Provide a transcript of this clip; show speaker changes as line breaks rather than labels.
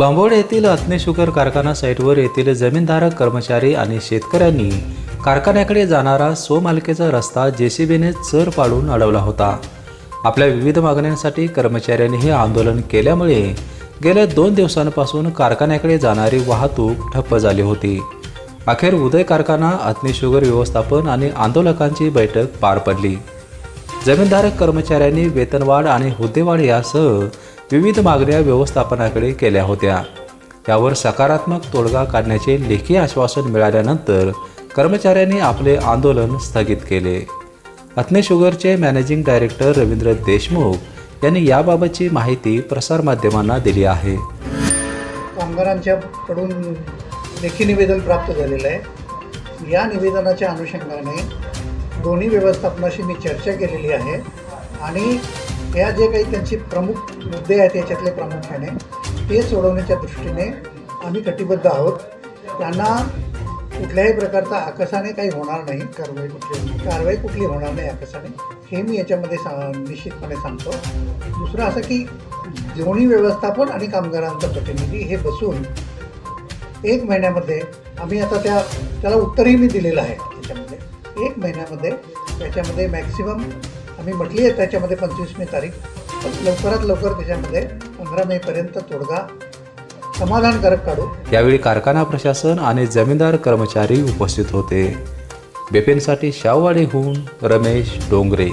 बांबोड येथील अग्निशुगर कारखाना साईटवर येथील जमीनधारक कर्मचारी आणि शेतकऱ्यांनी कारखान्याकडे जाणारा स्वमालकीचा रस्ता जेसीबीने चर पाडून अडवला होता. आपल्या विविध मागण्यांसाठी कर्मचाऱ्यांनी हे आंदोलन केल्यामुळे गेल्या दोन दिवसांपासून कारखान्याकडे जाणारी वाहतूक ठप्प झाली होती. अखेर उदय कारखाना अग्निशुगर व्यवस्थापन आणि आंदोलकांची बैठक पार पडली. जमीनधारक कर्मचाऱ्यांनी वेतनवाढ आणि हुद्देवाढ यासह विविध मागण्या व्यवस्थापनाकडे केल्या होत्या. त्यावर सकारात्मक तोडगा काढण्याचे लेखी आश्वासन मिळाल्यानंतर कर्मचाऱ्यांनी आपले आंदोलन स्थगित केले. अग्निशुगरचे मॅनेजिंग डायरेक्टर रवींद्र देशमुख यांनी याबाबतची माहिती प्रसारमाध्यमांना दिली आहे.
कामगारांच्या कडून लेखी निवेदन प्राप्त झालेलं आहे. या निवेदनाच्या अनुषंगाने दोन्ही व्यवस्थापनाशी मी चर्चा केलेली आहे आणि या जे काही त्यांचे प्रमुख मुद्दे आहेत याच्यातले प्रामुख्याने ते सोडवण्याच्या दृष्टीने आम्ही कटिबद्ध आहोत. त्यांना कुठल्याही प्रकारचा आकसाने काही होणार नाही. कारवाई कुठली कारवाई कुठली होणार नाही आकसाने हे मी याच्यामध्ये सा निश्चितपणे सांगतो. दुसरं असं की दोन्ही व्यवस्थापन आणि कामगारांचा प्रतिनिधी हे बसून एक महिन्यामध्ये आम्ही आता त्या त्याला उत्तरही मी दिलेलं आहे त्याच्यामध्ये एक महिन्यामध्ये त्याच्यामध्ये मॅक्सिमम आम्ही म्हटली आहे त्याच्यामध्ये पंचवीस मे तारीख. पण लवकरात लवकर त्याच्यामध्ये पंधरा मेपर्यंत तोडगा समाधानकारक काढू.
यावेळी कारखाना प्रशासन आणि जमीनदार कर्मचारी उपस्थित होते. बेपेनसाठी शाहवाडीहून रमेश डोंगरे.